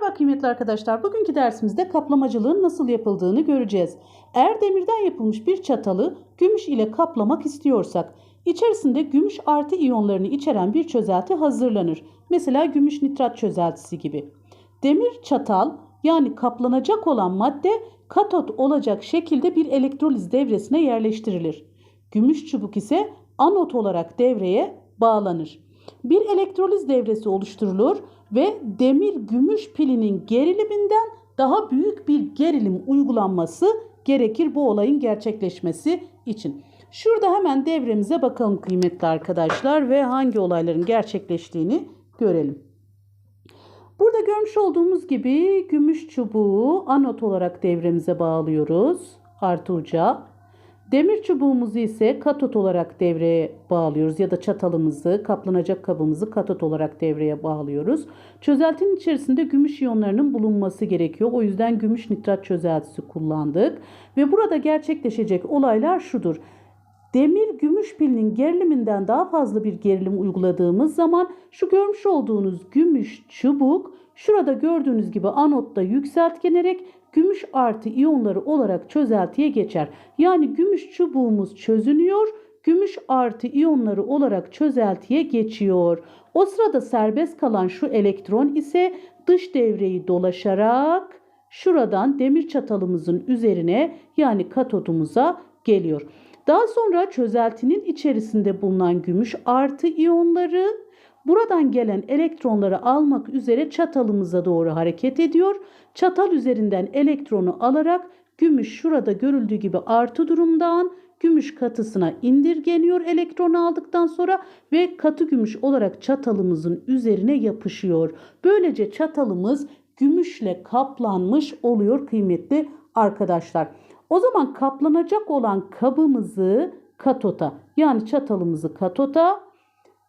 Merhaba kıymetli arkadaşlar. Bugünkü dersimizde kaplamacılığın nasıl yapıldığını göreceğiz. Eğer demirden yapılmış bir çatalı gümüş ile kaplamak istiyorsak, içerisinde gümüş artı iyonlarını içeren bir çözelti hazırlanır. Mesela gümüş nitrat çözeltisi gibi. Demir çatal yani kaplanacak olan madde katot olacak şekilde bir elektroliz devresine yerleştirilir. Gümüş çubuk ise anot olarak devreye bağlanır. Bir elektroliz devresi oluşturulur ve demir gümüş pilinin geriliminden daha büyük bir gerilim uygulanması gerekir bu olayın gerçekleşmesi için. Şurada hemen devremize bakalım kıymetli arkadaşlar ve hangi olayların gerçekleştiğini görelim. Burada görmüş olduğumuz gibi gümüş çubuğu anot olarak devremize bağlıyoruz. Artı uca. Demir çubuğumuzu ise katot olarak devreye bağlıyoruz ya da çatalımızı, kaplanacak kabımızı katot olarak devreye bağlıyoruz. Çözeltinin içerisinde gümüş iyonlarının bulunması gerekiyor. O yüzden gümüş nitrat çözeltisi kullandık. Ve burada gerçekleşecek olaylar şudur. Demir gümüş pilinin geriliminden daha fazla bir gerilim uyguladığımız zaman şu görmüş olduğunuz gümüş çubuk şurada gördüğünüz gibi anotta yükseltgenerek gümüş artı iyonları olarak çözeltiye geçer. Yani gümüş çubuğumuz çözünüyor, gümüş artı iyonları olarak çözeltiye geçiyor. O sırada serbest kalan şu elektron ise dış devreyi dolaşarak şuradan demir çatalımızın üzerine yani katodumuza geliyor. Daha sonra çözeltinin içerisinde bulunan gümüş artı iyonları buradan gelen elektronları almak üzere çatalımıza doğru hareket ediyor. Çatal üzerinden elektronu alarak gümüş şurada görüldüğü gibi artı durumdan gümüş katısına indirgeniyor elektronu aldıktan sonra ve katı gümüş olarak çatalımızın üzerine yapışıyor. Böylece çatalımız gümüşle kaplanmış oluyor kıymetli arkadaşlar. O zaman kaplanacak olan kabımızı katota yani çatalımızı katota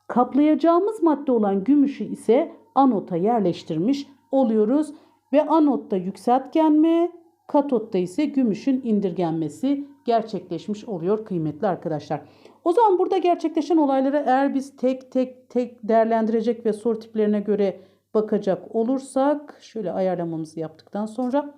kaplayacağımız madde olan gümüşü ise anota yerleştirmiş oluyoruz. Ve anotta yükseltgenme, katotta ise gümüşün indirgenmesi gerçekleşmiş oluyor kıymetli arkadaşlar. O zaman burada gerçekleşen olayları eğer biz tek tek tek değerlendirecek ve soru tiplerine göre bakacak olursak şöyle ayarlamamızı yaptıktan sonra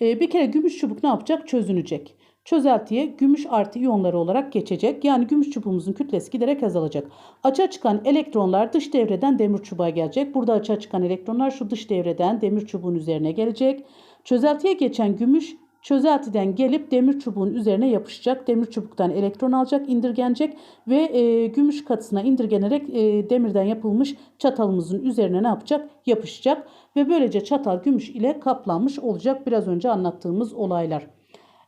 e, bir kere gümüş çubuk ne yapacak? Çözünecek. Çözeltiye gümüş artı iyonları olarak geçecek. Yani gümüş çubuğumuzun kütlesi giderek azalacak. Açığa çıkan elektronlar dış devreden demir çubuğa gelecek. Burada açığa çıkan elektronlar şu dış devreden demir çubuğun üzerine gelecek. Çözeltiye geçen gümüş çözeltiden gelip demir çubuğun üzerine yapışacak. Demir çubuktan elektron alacak, indirgenecek ve e, gümüş katısına indirgenerek e, demirden yapılmış çatalımızın üzerine ne yapacak? Yapışacak ve böylece çatal gümüş ile kaplanmış olacak. Biraz önce anlattığımız olaylar.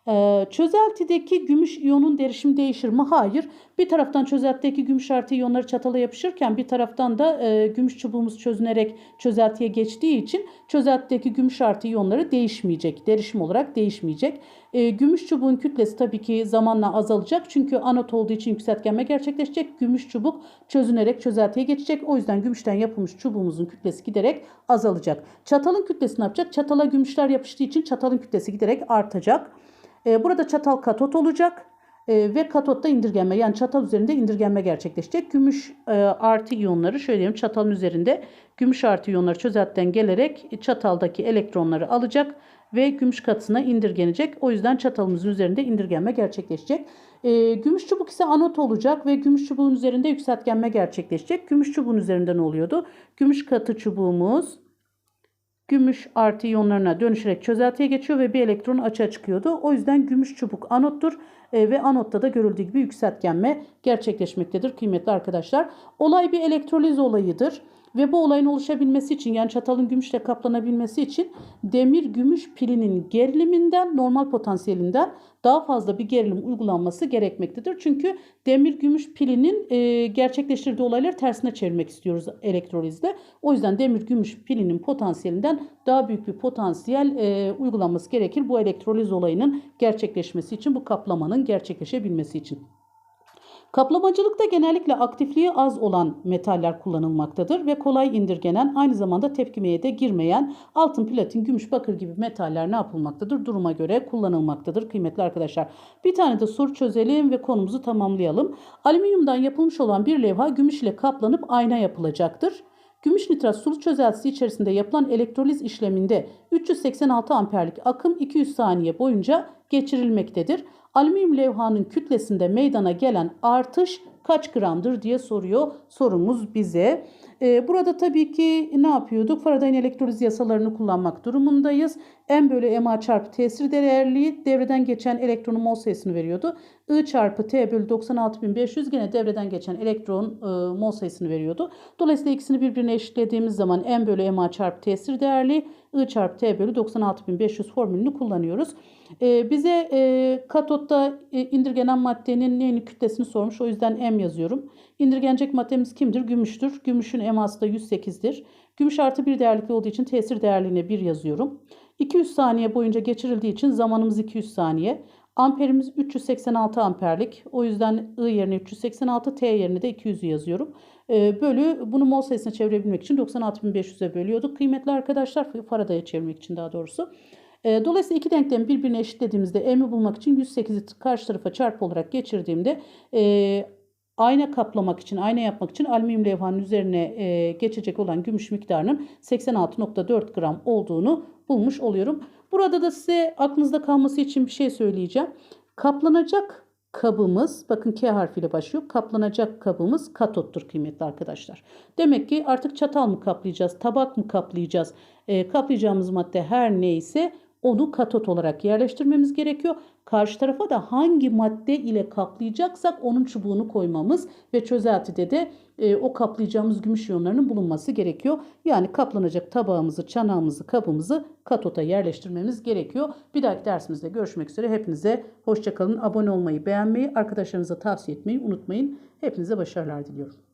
Ee, çözeltideki gümüş iyonun derişimi değişir mi? Hayır. Bir taraftan çözeltideki gümüş artı iyonları çatala yapışırken bir taraftan da e, gümüş çubuğumuz çözünerek çözeltiye geçtiği için çözeltideki gümüş artı iyonları değişmeyecek. Derişim olarak değişmeyecek. E, gümüş çubuğun kütlesi tabii ki zamanla azalacak. Çünkü anot olduğu için yükseltgenme gerçekleşecek. Gümüş çubuk çözünerek çözeltiye geçecek. O yüzden gümüşten yapılmış çubuğumuzun kütlesi giderek azalacak. Çatalın kütlesi ne yapacak? Çatala gümüşler yapıştığı için çatalın kütlesi giderek artacak. E, burada çatal katot olacak e, ve katotta indirgenme yani çatal üzerinde indirgenme gerçekleşecek. Gümüş e, artı iyonları şöyle diyeyim çatalın üzerinde gümüş artı iyonları çözeltiden gelerek çataldaki elektronları alacak ve gümüş katısına indirgenecek. O yüzden çatalımızın üzerinde indirgenme gerçekleşecek. E, gümüş çubuk ise anot olacak ve gümüş çubuğun üzerinde yükseltgenme gerçekleşecek. Gümüş çubuğun üzerinde ne oluyordu? Gümüş katı çubuğumuz gümüş artı iyonlarına dönüşerek çözeltiye geçiyor ve bir elektron açığa çıkıyordu. O yüzden gümüş çubuk anottur e, ve anotta da görüldüğü gibi yükseltgenme gerçekleşmektedir kıymetli arkadaşlar. Olay bir elektroliz olayıdır. Ve bu olayın oluşabilmesi için yani çatalın gümüşle kaplanabilmesi için demir gümüş pilinin geriliminden normal potansiyelinden daha fazla bir gerilim uygulanması gerekmektedir. Çünkü demir gümüş pilinin e, gerçekleştirdiği olayları tersine çevirmek istiyoruz elektrolizde. O yüzden demir gümüş pilinin potansiyelinden daha büyük bir potansiyel e, uygulanması gerekir bu elektroliz olayının gerçekleşmesi için bu kaplamanın gerçekleşebilmesi için. Kaplamacılıkta genellikle aktifliği az olan metaller kullanılmaktadır ve kolay indirgenen aynı zamanda tepkimeye de girmeyen altın, platin, gümüş, bakır gibi metaller ne yapılmaktadır? Duruma göre kullanılmaktadır kıymetli arkadaşlar. Bir tane de soru çözelim ve konumuzu tamamlayalım. Alüminyumdan yapılmış olan bir levha gümüş ile kaplanıp ayna yapılacaktır. Gümüş nitrat sulu çözeltisi içerisinde yapılan elektroliz işleminde 386 amperlik akım 200 saniye boyunca geçirilmektedir. Alüminyum levhanın kütlesinde meydana gelen artış kaç gramdır diye soruyor sorumuz bize. Ee, burada tabii ki ne yapıyorduk? Faraday'ın elektroliz yasalarını kullanmak durumundayız. M bölü MA çarpı tesir değerliği devreden geçen elektronun mol sayısını veriyordu. I çarpı T bölü 96500 gene devreden geçen elektron e, mol sayısını veriyordu. Dolayısıyla ikisini birbirine eşitlediğimiz zaman M bölü MA çarpı tesir değerliği I çarpı T bölü 96500 formülünü kullanıyoruz. Ee, bize e, katotta e, indirgenen maddenin neyin kütlesini sormuş. O yüzden M yazıyorum. İndirgenecek maddemiz kimdir? Gümüştür. Gümüşün eması da 108'dir. Gümüş artı bir değerlikli olduğu için tesir değerliğine 1 yazıyorum. 200 saniye boyunca geçirildiği için zamanımız 200 saniye. Amperimiz 386 amperlik. O yüzden I yerine 386, T yerine de 200'ü yazıyorum. Ee, bölü bunu mol sayısına çevirebilmek için 96.500'e bölüyorduk. Kıymetli arkadaşlar Faraday'a çevirmek için daha doğrusu. Ee, dolayısıyla iki denklemi birbirine eşitlediğimizde M'i bulmak için 108'i karşı tarafa çarpı olarak geçirdiğimde e, ayna kaplamak için, ayna yapmak için alüminyum levhanın üzerine e, geçecek olan gümüş miktarının 86.4 gram olduğunu bulmuş oluyorum. Burada da size aklınızda kalması için bir şey söyleyeceğim. Kaplanacak kabımız, bakın K harfiyle başlıyor. Kaplanacak kabımız katottur kıymetli arkadaşlar. Demek ki artık çatal mı kaplayacağız, tabak mı kaplayacağız? E, kaplayacağımız madde her neyse onu katot olarak yerleştirmemiz gerekiyor. Karşı tarafa da hangi madde ile kaplayacaksak onun çubuğunu koymamız ve çözeltide de e, o kaplayacağımız gümüş iyonlarının bulunması gerekiyor. Yani kaplanacak tabağımızı, çanağımızı, kabımızı katota yerleştirmemiz gerekiyor. Bir dahaki dersimizde görüşmek üzere. Hepinize hoşçakalın. Abone olmayı, beğenmeyi, arkadaşlarınıza tavsiye etmeyi unutmayın. Hepinize başarılar diliyorum.